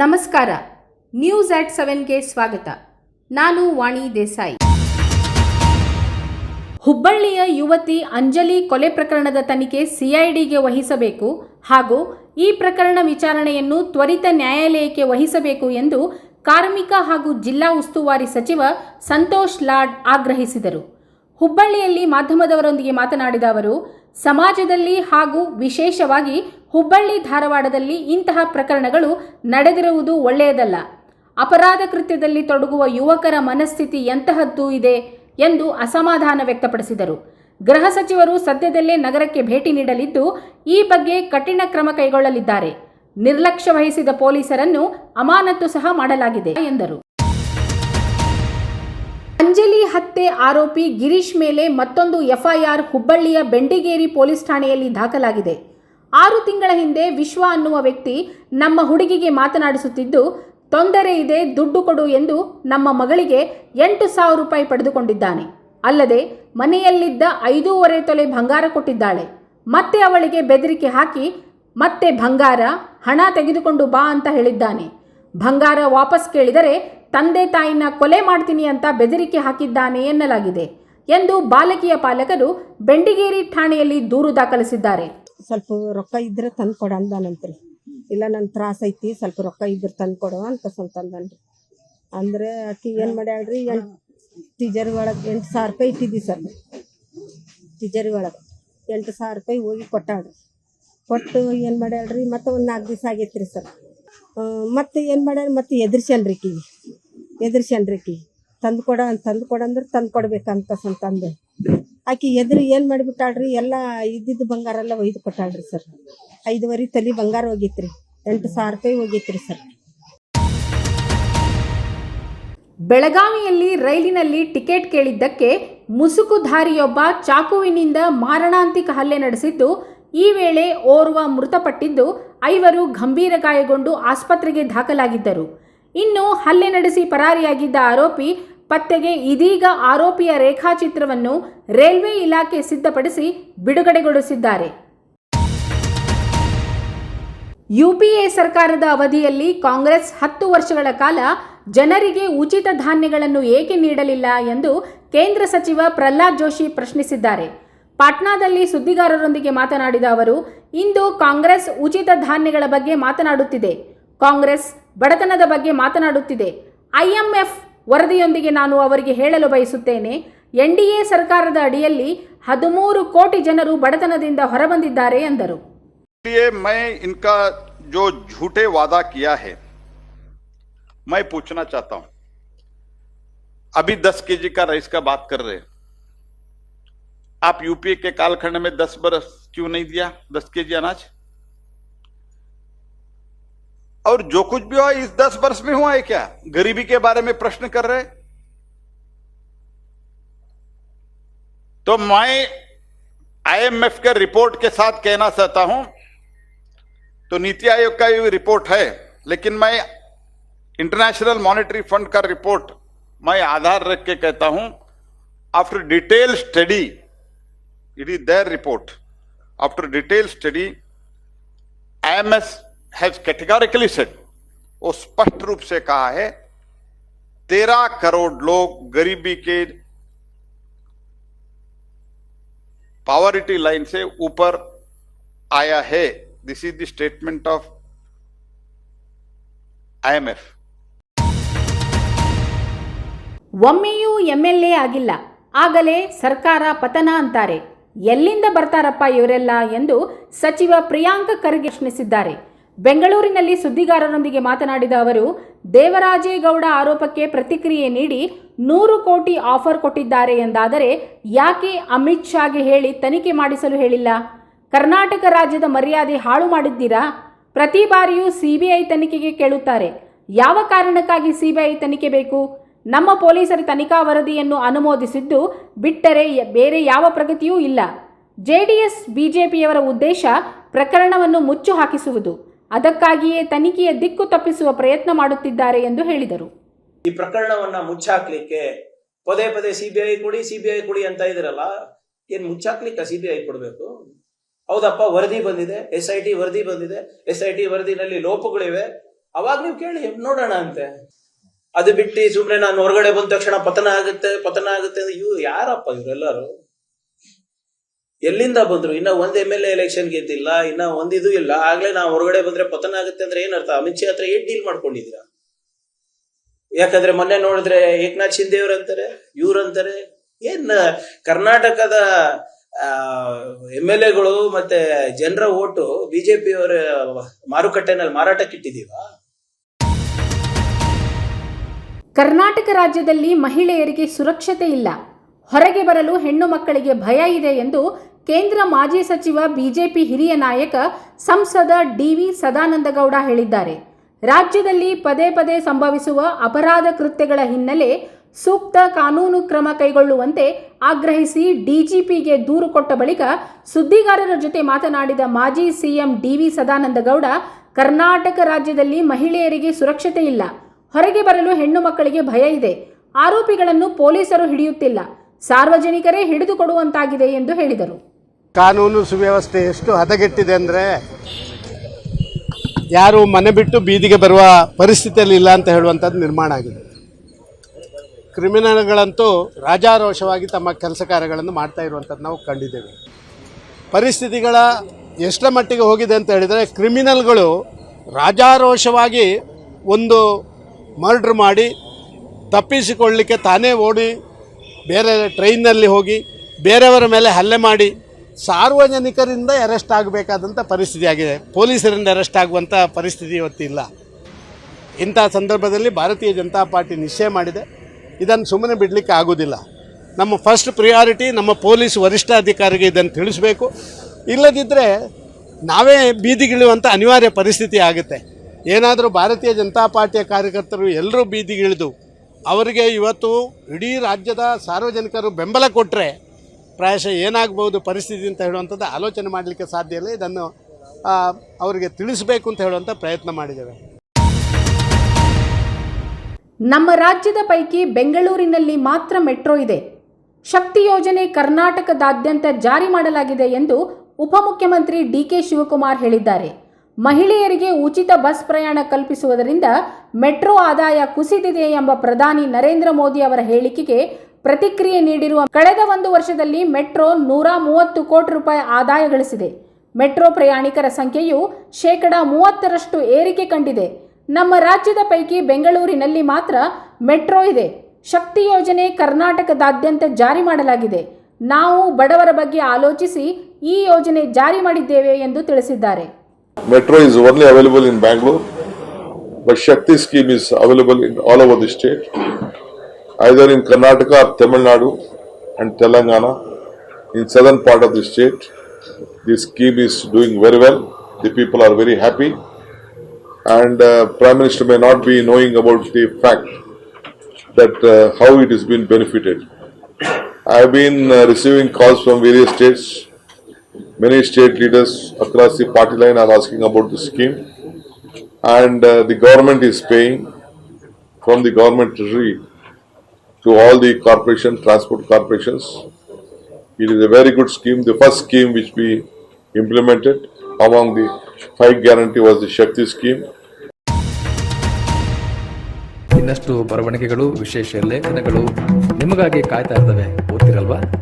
ನಮಸ್ಕಾರ. ನ್ಯೂಸ್ ಆಟ್ ಸೆವೆನ್ಗೆ ಸ್ವಾಗತ. ನಾನು ವಾಣಿ ದೇಸಾಯಿ. ಹುಬ್ಬಳ್ಳಿಯ ಯುವತಿ ಅಂಜಲಿ ಕೊಲೆ ಪ್ರಕರಣದ ತನಿಖೆ ಸಿಐಡಿಗೆ ವಹಿಸಬೇಕು ಹಾಗೂ ಈ ಪ್ರಕರಣ ವಿಚಾರಣೆಯನ್ನು ತ್ವರಿತ ನ್ಯಾಯಾಲಯಕ್ಕೆ ವಹಿಸಬೇಕು ಎಂದು ಕಾರ್ಮಿಕ ಹಾಗೂ ಜಿಲ್ಲಾ ಉಸ್ತುವಾರಿ ಸಚಿವ ಸಂತೋಷ್ ಲಾಡ್ ಆಗ್ರಹಿಸಿದರು. ಹುಬ್ಬಳ್ಳಿಯಲ್ಲಿ ಮಾಧ್ಯಮದವರೊಂದಿಗೆ ಮಾತನಾಡಿದ ಅವರು, ಸಮಾಜದಲ್ಲಿ ಹಾಗೂ ವಿಶೇಷವಾಗಿ ಹುಬ್ಬಳ್ಳಿ ಧಾರವಾಡದಲ್ಲಿ ಇಂತಹ ಪ್ರಕರಣಗಳು ನಡೆದಿರುವುದು ಒಳ್ಳೆಯದಲ್ಲ. ಅಪರಾಧ ಕೃತ್ಯದಲ್ಲಿ ತೊಡಗುವ ಯುವಕರ ಮನಸ್ಥಿತಿ ಎಂತಹದ್ದು ಇದೆ ಎಂದು ಅಸಮಾಧಾನ ವ್ಯಕ್ತಪಡಿಸಿದರು. ಗೃಹ ಸಚಿವರು ಸದ್ಯದಲ್ಲೇ ನಗರಕ್ಕೆ ಭೇಟಿ ನೀಡಲಿದ್ದು, ಈ ಬಗ್ಗೆ ಕಠಿಣ ಕ್ರಮ ಕೈಗೊಳ್ಳಲಿದ್ದಾರೆ. ನಿರ್ಲಕ್ಷ್ಯ ವಹಿಸಿದ ಪೊಲೀಸರನ್ನು ಅಮಾನತು ಸಹ ಮಾಡಲಾಗಿದೆ ಎಂದರು. ಅಂಜಲಿ ಹತ್ಯೆ ಆರೋಪಿ ಗಿರೀಶ್ ಮೇಲೆ ಮತ್ತೊಂದು ಎಫ್ಐಆರ್ ಹುಬ್ಬಳ್ಳಿಯ ಬೆಂಡಿಗೇರಿ ಪೊಲೀಸ್ ಠಾಣೆಯಲ್ಲಿ ದಾಖಲಾಗಿದೆ. ಆರು ತಿಂಗಳ ಹಿಂದೆ ವಿಶ್ವ ಅನ್ನುವ ವ್ಯಕ್ತಿ ನಮ್ಮ ಹುಡುಗಿಗೆ ಮಾತನಾಡಿಸುತ್ತಿದ್ದು, ತೊಂದರೆ ಇದೆ, ದುಡ್ಡು ಕೊಡು ಎಂದು ನಮ್ಮ ಮಗಳಿಗೆ ಎಂಟು ಸಾವಿರ ರೂಪಾಯಿ ಪಡೆದುಕೊಂಡಿದ್ದಾನೆ. ಅಲ್ಲದೆ, ಮನೆಯಲ್ಲಿದ್ದ ಐದೂವರೆ ತೊಲೆ ಬಂಗಾರ ಕೊಟ್ಟಿದ್ದಾಳೆ. ಮತ್ತೆ ಅವಳಿಗೆ ಬೆದರಿಕೆ ಹಾಕಿ, ಮತ್ತೆ ಬಂಗಾರ, ಹಣ ತೆಗೆದುಕೊಂಡು ಬಾ ಅಂತ ಹೇಳಿದ್ದಾನೆ. ಬಂಗಾರ ವಾಪಸ್ ಕೇಳಿದರೆ ತಂದೆ ತಾಯಿನ ಕೊಲೆ ಮಾಡ್ತೀನಿ ಅಂತ ಬೆದರಿಕೆ ಹಾಕಿದ್ದಾನೆ ಎನ್ನಲಾಗಿದೆ ಎಂದು ಬಾಲಕಿಯ ಪಾಲಕರು ಬೆಂಡಿಗೇರಿ ಠಾಣೆಯಲ್ಲಿ ದೂರು ದಾಖಲಿಸಿದ್ದಾರೆ. ಸ್ವಲ್ಪ ರೊಕ್ಕ ಇದ್ರೆ ತಂದು ಕೊಡ ಅಂದಾನಂತ್ರಿ. ಇಲ್ಲ ನನ್ನ ತ್ರಾಸ ಐತಿ, ಸ್ವಲ್ಪ ರೊಕ್ಕ ಇದ್ರೆ ತಂದು ಕೊಡು ಅಂತ ಅಂದನ್ರಿ. ಅಂದ್ರೆ ಆಕಿ ಏನು ಮಾಡ್ಯಾಳ್ರಿ ಎಂಟು ತಿಜರಿ ಒಳಗೆ ಎಂಟು ಸಾವಿರ ರೂಪಾಯಿ ಇಟ್ಟಿದ್ದಿ ಸರ್. ಟೀಚರ್ ಒಳಗೆ ಎಂಟು ಸಾವಿರ ರೂಪಾಯಿ ಹೋಗಿ ಕೊಟ್ಟಾಳ್ರಿ ಕೊಟ್ಟು ಏನು ಮಾಡ್ಯಾಳ್ರಿ ಮತ್ತೆ ಒಂದು ನಾಲ್ಕು ದಿವಸ ಆಗೈತ್ರಿ ಸರ್. ಮತ್ತೆ ಏನು ಮಾಡ್ಯಾಳ, ಮತ್ತೆ ಎದುರ್ಸಲ್ರಿ ಕಿ ಎದುರ್ಸ್ಯಾನ್ರಿ ಆಕಿ. ತಂದು ಕೊಡ ತಂದು ಕೊಡ ಅಂದ್ರೆ ತಂದು ಕೊಡ್ಬೇಕಂತ ಅಂತಂದು ಆಕಿ ಎದುರು ಏನು ಮಾಡಿಬಿಟ್ಟಾಳ್ರಿ? ಎಲ್ಲ ಇದ್ದಿದ್ದು ಬಂಗಾರ ಎಲ್ಲ ಒಯ್ದು ಕೊಟ್ಟಾಳ್ರಿ ಸರ್. ಐದುವರೆ ತಲೆ ಬಂಗಾರ ಹೋಗಿತ್ರಿ. ಎಂಟು ಸಾವಿರ ರೂಪಾಯಿ ಹೋಗಿತ್ರಿ ಸರ್. ಬೆಳಗಾವಿಯಲ್ಲಿ ರೈಲಿನಲ್ಲಿ ಟಿಕೆಟ್ ಕೇಳಿದ್ದಕ್ಕೆ ಮುಸುಕುಧಾರಿಯೊಬ್ಬ ಚಾಕುವಿನಿಂದ ಮಾರಣಾಂತಿಕ ಹಲ್ಲೆ ನಡೆಸಿದ್ದು, ಈ ವೇಳೆ ಓರ್ವ ಮೃತಪಟ್ಟಿದ್ದು ಐವರು ಗಂಭೀರ ಗಾಯಗೊಂಡು ಆಸ್ಪತ್ರೆಗೆ ದಾಖಲಾಗಿದ್ದರು. ಇನ್ನು ಹಲ್ಲೆ ನಡೆಸಿ ಪರಾರಿಯಾಗಿದ್ದ ಆರೋಪಿ ಪತ್ತೆಗೆ ಇದೀಗ ಆರೋಪಿಯ ರೇಖಾಚಿತ್ರವನ್ನು ರೈಲ್ವೆ ಇಲಾಖೆ ಸಿದ್ಧಪಡಿಸಿ ಬಿಡುಗಡೆಗೊಳಿಸಿದ್ದಾರೆ. ಯುಪಿಎ ಸರ್ಕಾರದ ಅವಧಿಯಲ್ಲಿ ಕಾಂಗ್ರೆಸ್ ಹತ್ತು ವರ್ಷಗಳ ಕಾಲ ಜನರಿಗೆ ಉಚಿತ ಧಾನ್ಯಗಳನ್ನು ಏಕೆ ನೀಡಲಿಲ್ಲ ಎಂದು ಕೇಂದ್ರ ಸಚಿವ ಪ್ರಹ್ಲಾದ್ ಜೋಶಿ ಪ್ರಶ್ನಿಸಿದ್ದಾರೆ. ಪಾಟ್ನಾದಲ್ಲಿ ಸುದ್ದಿಗಾರರೊಂದಿಗೆ ಮಾತನಾಡಿದ ಅವರು, ಇಂದು ಕಾಂಗ್ರೆಸ್ ಉಚಿತ ಧಾನ್ಯಗಳ ಬಗ್ಗೆ ಮಾತನಾಡುತ್ತಿದೆ. ಕಾಂಗ್ರೆಸ್ ಬಡತನದ ಬಗ್ಗೆ ಮಾತನಾಡುತ್ತಿದೆ ಐಎಂಎಫ್ ವರದಿಯೊಂದಿಗೆ ನಾನು ಅವರಿಗೆ ಹೇಳಲು ಬಯಸುತ್ತೇನೆ ಎನ್ಡಿಎ ಸರ್ಕಾರದ ಅಡಿಯಲ್ಲಿ ಹದಿಮೂರು ಕೋಟಿ ಜನರು ಬಡತನದಿಂದ ಹೊರಬಂದಿದ್ದಾರೆ ಎಂದರು इसलिए मैं इनका जो झूठे वादा किया है मैं पूछना चाहता हूं अभी 10 केजी का राइस का बात कर रहे हैं आप यूपीए के कालखंड में 10 बरस क्यों नहीं दिया 10 केजी अनाज और जो कुछ भी हुआ, इस 10 वर्ष में हुआ है क्या? गरीबी के बारे में प्रश्न कर रहे तो मैं आईएमएफ के रिपोर्ट के साथ कहना चाहता हूँ तो नीति आयोग का ये रिपोर्ट है, लेकिन मैं इंटरनेशनल मॉनेटरी फंड का रिपोर्ट मैं आधार रख के कहता हूँ after detail study it is there report after detail study IMS has categorically set वो स्पष्ट रूप से कहा है तेरह करोड़ लोग गरीबी के पावरिटी लाइन से ऊपर आया है this is the statement of IMF. ಒಮ್ಮೆಯೂ MLA ಆಗಿಲ್ಲ ಆಗಲೇ ಸರ್ಕಾರ ಪತನ ಅಂತಾರೆ ಎಲ್ಲಿಂದ ಬರ್ತಾರಪ್ಪ ಇವರೆಲ್ಲ ಎಂದು ಸಚಿವ ಪ್ರಿಯಾಂಕ ಖರ್ಗೆ ಪ್ರಶ್ನಿಸಿದ್ದಾರೆ ಬೆಂಗಳೂರಿನಲ್ಲಿ ಸುದ್ದಿಗಾರರೊಂದಿಗೆ ಮಾತನಾಡಿದ ಅವರು, ದೇವರಾಜೇಗೌಡ ಆರೋಪಕ್ಕೆ ಪ್ರತಿಕ್ರಿಯೆ ನೀಡಿ ನೂರು ಕೋಟಿ ಆಫರ್ ಕೊಟ್ಟಿದ್ದಾರೆ ಎಂದಾದರೆ ಯಾಕೆ ಅಮಿತ್ ಶಾಗೆ ಹೇಳಿ ತನಿಖೆ ಮಾಡಿಸಲು ಹೇಳಿಲ್ಲ? ಕರ್ನಾಟಕ ರಾಜ್ಯದ ಮರ್ಯಾದೆ ಹಾಳು ಮಾಡಿದ್ದೀರಾ? ಪ್ರತಿ ಬಾರಿಯೂ ಸಿಬಿಐ ತನಿಖೆಗೆ ಕೇಳುತ್ತಾರೆ. ಯಾವ ಕಾರಣಕ್ಕಾಗಿ ಸಿಬಿಐ ತನಿಖೆ ಬೇಕು? ನಮ್ಮ ಪೊಲೀಸರ ತನಿಖಾ ವರದಿಯನ್ನು ಅನುಮೋದಿಸಿದ್ದು ಬಿಟ್ಟರೆ ಬೇರೆ ಯಾವ ಪ್ರಗತಿಯೂ ಇಲ್ಲ. ಜೆಡಿಎಸ್, ಬಿಜೆಪಿಯವರ ಉದ್ದೇಶ ಪ್ರಕರಣವನ್ನು ಮುಚ್ಚು ಹಾಕಿಸುವುದು ಅದಕ್ಕಾಗಿಯೇ ತನಿಖೆಯ ದಿಕ್ಕು ತಪ್ಪಿಸುವ ಪ್ರಯತ್ನ ಮಾಡುತ್ತಿದ್ದಾರೆ ಎಂದು ಹೇಳಿದರು. ಈ ಪ್ರಕರಣವನ್ನ ಮುಚ್ಚಾಕ್ಲಿಕ್ಕೆ ಪದೇ ಪದೇ ಸಿಬಿಐ ಕೊಡಿ ಸಿಬಿಐ ಕೊಡಿ ಅಂತ ಇದ್ರಲ್ಲ, ಏನ್ ಮುಚ್ಚಾಕ್ಲಿಕ್ಕೆ ಸಿಬಿಐ ಕೊಡಬೇಕು? ಹೌದಪ್ಪ, ವರದಿ ಬಂದಿದೆ, ಎಸ್ ಐ ಟಿ ವರದಿ ಬಂದಿದೆ, ಎಸ್ ಐ ಟಿ ವರದಿನಲ್ಲಿ ಲೋಪಗಳಿವೆ. ಅವಾಗ ನೀವು ಕೇಳಿ, ನೋಡೋಣ ಅಂತೆ. ಅದು ಬಿಟ್ಟು ಸುಮ್ಮನೆ ನಾನು ಹೊರಗಡೆ ಬಂದ ತಕ್ಷಣ ಪತನ ಆಗುತ್ತೆ ಪತನ ಆಗುತ್ತೆ ಇವ್ರು ಯಾರಪ್ಪ ಇವರೆಲ್ಲರೂ? ಎಲ್ಲಿಂದ ಬಂದ್ರು? ಇನ್ನ ಒಂದ್ ಎಂ ಎಲ್ ಎಲೆಕ್ಷನ್ ಗೆದ್ದಿಲ್ಲ, ಇನ್ನ ಒಂದಿದು ಇಲ್ಲ. ಆಗ್ಲೇ ನಾವು ಹೊರಗಡೆ ಬಂದ್ರೆ ಪತನ ಆಗುತ್ತೆ ಅಂದ್ರೆ ಏನರ್ಥ? ಅಮಿತ್ ಶಾ ಹತ್ರ ಏನ್ ಡೀಲ್ ಮಾಡ್ಕೊಂಡಿದ್ದೀರಾ? ಯಾಕಂದ್ರೆ ಮೊನ್ನೆ ನೋಡಿದ್ರೆ ಏಕನಾಥ್ ಶಿಂದೆ ಅಂತಾರೆ ಇವ್ರಂತಾರೆ ಏನ್ ಕರ್ನಾಟಕದ ಎಂ ಎಲ್ ಎಗಳು ಮತ್ತೆ ಜನರ ಓಟು ಬಿಜೆಪಿ ಅವರ ಮಾರುಕಟ್ಟೆನಲ್ಲಿ ಮಾರಾಟಕ್ಕಿಟ್ಟಿದೀವ ಕರ್ನಾಟಕ ರಾಜ್ಯದಲ್ಲಿ ಮಹಿಳೆಯರಿಗೆ ಸುರಕ್ಷತೆ ಇಲ್ಲ. ಹೊರಗೆ ಬರಲು ಹೆಣ್ಣು ಮಕ್ಕಳಿಗೆ ಭಯ ಇದೆ ಎಂದು ಕೇಂದ್ರ ಮಾಜಿ ಸಚಿವ ಬಿಜೆಪಿ ಹಿರಿಯ ನಾಯಕ ಸಂಸದ ಡಿವಿ ಸದಾನಂದಗೌಡ ಹೇಳಿದ್ದಾರೆ. ರಾಜ್ಯದಲ್ಲಿ ಪದೇ ಪದೇ ಸಂಭವಿಸುವ ಅಪರಾಧ ಕೃತ್ಯಗಳ ಹಿನ್ನೆಲೆ ಸೂಕ್ತ ಕಾನೂನು ಕ್ರಮ ಕೈಗೊಳ್ಳುವಂತೆ ಆಗ್ರಹಿಸಿ ಡಿಜಿಪಿಗೆ ದೂರು ಕೊಟ್ಟ ಬಳಿಕ ಸುದ್ದಿಗಾರರ ಜೊತೆ ಮಾತನಾಡಿದ ಮಾಜಿ ಸಿಎಂ ಡಿವಿ ಸದಾನಂದಗೌಡ, ಕರ್ನಾಟಕ ರಾಜ್ಯದಲ್ಲಿ ಮಹಿಳೆಯರಿಗೆ ಸುರಕ್ಷತೆ ಇಲ್ಲ. ಹೊರಗೆ ಬರಲು ಹೆಣ್ಣು ಮಕ್ಕಳಿಗೆ ಭಯ ಇದೆ. ಆರೋಪಿಗಳನ್ನು ಪೊಲೀಸರು ಹಿಡಿಯುತ್ತಿಲ್ಲ. ಸಾರ್ವಜನಿಕರೇ ಹಿಡಿದುಕೊಡುವಂತಾಗಿದೆ ಎಂದು ಹೇಳಿದರು. ಕಾನೂನು ಸುವ್ಯವಸ್ಥೆ ಎಷ್ಟು ಹದಗೆಟ್ಟಿದೆ ಅಂದರೆ ಯಾರು ಮನೆ ಬಿಟ್ಟು ಬೀದಿಗೆ ಬರುವ ಪರಿಸ್ಥಿತಿಯಲ್ಲಿ ಇಲ್ಲ ಅಂತ ಹೇಳುವಂಥದ್ದು ನಿರ್ಮಾಣ ಆಗಿದೆ. ಕ್ರಿಮಿನಲ್ಗಳಂತೂ ರಾಜಾರೋಷವಾಗಿ ತಮ್ಮ ಕೆಲಸ ಕಾರ್ಯಗಳನ್ನು ಮಾಡ್ತಾ ಇರುವಂಥದ್ದು ನಾವು ಕಂಡಿದ್ದೇವೆ. ಪರಿಸ್ಥಿತಿಗಳ ಎಷ್ಟರ ಮಟ್ಟಿಗೆ ಹೋಗಿದೆ ಅಂತ ಹೇಳಿದರೆ ಕ್ರಿಮಿನಲ್ಗಳು ರಾಜಾರೋಷವಾಗಿ ಒಂದು ಮರ್ಡ್ರ್ ಮಾಡಿ ತಪ್ಪಿಸಿಕೊಳ್ಳಲಿಕ್ಕೆ ತಾನೇ ಓಡಿ ಬೇರೆ ಟ್ರೈನ್ನಲ್ಲಿ ಹೋಗಿ ಬೇರೆಯವರ ಮೇಲೆ ಹಲ್ಲೆ ಮಾಡಿ ಸಾರ್ವಜನಿಕರಿಂದ ಅರೆಸ್ಟ್ ಆಗಬೇಕಾದಂಥ ಪರಿಸ್ಥಿತಿ ಆಗಿದೆ. ಪೊಲೀಸರಿಂದ ಅರೆಸ್ಟ್ ಆಗುವಂಥ ಪರಿಸ್ಥಿತಿ ಇವತ್ತಿಲ್ಲ. ಇಂಥ ಸಂದರ್ಭದಲ್ಲಿ ಭಾರತೀಯ ಜನತಾ ಪಾರ್ಟಿ ನಿಶ್ಚಯ ಮಾಡಿದೆ. ಇದನ್ನು ಸುಮ್ಮನೆ ಬಿಡಲಿಕ್ಕೆ ಆಗೋದಿಲ್ಲ. ನಮ್ಮ ಫಸ್ಟ್ ಪ್ರಿಯಾರಿಟಿ ನಮ್ಮ ಪೊಲೀಸ್ ವರಿಷ್ಠಾಧಿಕಾರಿಗೆ ಇದನ್ನು ತಿಳಿಸಬೇಕು. ಇಲ್ಲದಿದ್ದರೆ ನಾವೇ ಬೀದಿಗಿಳಿಯುವಂಥ ಅನಿವಾರ್ಯ ಪರಿಸ್ಥಿತಿ ಆಗುತ್ತೆ. ಏನಾದರೂ ಭಾರತೀಯ ಜನತಾ ಪಾರ್ಟಿಯ ಕಾರ್ಯಕರ್ತರು ಎಲ್ಲರೂ ಬೀದಿಗಿಳಿದು ಅವರಿಗೆ ಇವತ್ತು ಇಡೀ ರಾಜ್ಯದ ಸಾರ್ವಜನಿಕರು ಬೆಂಬಲ ಕೊಟ್ಟರೆ ಪ್ರಾಯಶಃ ಏನಾಗ್ಬೋದು ಪರಿಸ್ಥಿತಿ ಅಂತ ಹೇಳುವಂಥದ್ದು ಆಲೋಚನೆ ಮಾಡಲಿಕ್ಕೆ ಸಾಧ್ಯ ಇಲ್ಲ. ಇದನ್ನು ಅವರಿಗೆ ತಿಳಿಸಬೇಕು ಅಂತ ಹೇಳುವಂಥ ಪ್ರಯತ್ನ ಮಾಡಿದ್ದೇವೆ. ನಮ್ಮ ರಾಜ್ಯದ ಪೈಕಿ ಬೆಂಗಳೂರಿನಲ್ಲಿ ಮಾತ್ರ ಮೆಟ್ರೋ ಇದೆ. ಶಕ್ತಿ ಯೋಜನೆ ಕರ್ನಾಟಕದಾದ್ಯಂತ ಜಾರಿ ಮಾಡಲಾಗಿದೆ ಎಂದು ಉಪಮುಖ್ಯಮಂತ್ರಿ ಡಿಕೆ ಶಿವಕುಮಾರ್ ಹೇಳಿದ್ದಾರೆ. ಮಹಿಳೆಯರಿಗೆ ಉಚಿತ ಬಸ್ ಪ್ರಯಾಣ ಕಲ್ಪಿಸುವುದರಿಂದ ಮೆಟ್ರೋ ಆದಾಯ ಕುಸಿದಿದೆ ಎಂಬ ಪ್ರಧಾನಿ ನರೇಂದ್ರ ಮೋದಿ ಅವರ ಹೇಳಿಕೆಗೆ ಪ್ರತಿಕ್ರಿಯೆ ನೀಡಿರುವ ಕಳೆದ ಒಂದು ವರ್ಷದಲ್ಲಿ ಮೆಟ್ರೋ ನೂರ ಮೂವತ್ತು ಕೋಟಿ ರೂಪಾಯಿ ಆದಾಯ ಗಳಿಸಿದೆ. ಮೆಟ್ರೋ ಪ್ರಯಾಣಿಕರ ಸಂಖ್ಯೆಯು ಶೇಕಡ ಮೂವತ್ತರಷ್ಟು ಏರಿಕೆ ಕಂಡಿದೆ. ನಮ್ಮ ರಾಜ್ಯದ ಪೈಕಿ ಬೆಂಗಳೂರಿನಲ್ಲಿ ಮಾತ್ರ ಮೆಟ್ರೋ ಇದೆ. ಶಕ್ತಿ ಯೋಜನೆ ಕರ್ನಾಟಕದಾದ್ಯಂತ ಜಾರಿ ಮಾಡಲಾಗಿದೆ. ನಾವು ಬಡವರ ಬಗ್ಗೆ ಆಲೋಚಿಸಿ ಈ ಯೋಜನೆ ಜಾರಿ ಮಾಡಿದ್ದೇವೆ ಎಂದು ತಿಳಿಸಿದ್ದಾರೆ. Metro is only available in Bangalore but Shakti scheme is available in all over the state, either in Karnataka or Tamil Nadu and Telangana. In southern part of the state, this scheme is doing very well. The people are very happy, and uh, Prime Minister may not be knowing about the fact that uh, how it has been benefited. I have been uh, receiving calls from various states many state leaders across the party line are asking about the scheme and uh, the government is paying from the government treasury to all the corporation transport corporations it is a very good scheme the first scheme which we implemented among the five guarantee was the shakti scheme ಇನ್ನಷ್ಟು ಬರವಣಿಗೆಗಳು ವಿಶೇಷ ಲೇಖನಗಳು ನಿಮಗಾಗಿ ಕಾಯ್ತಾ ಇರ್ತವೆ ಓದ್ತಿರಲ್ವಾ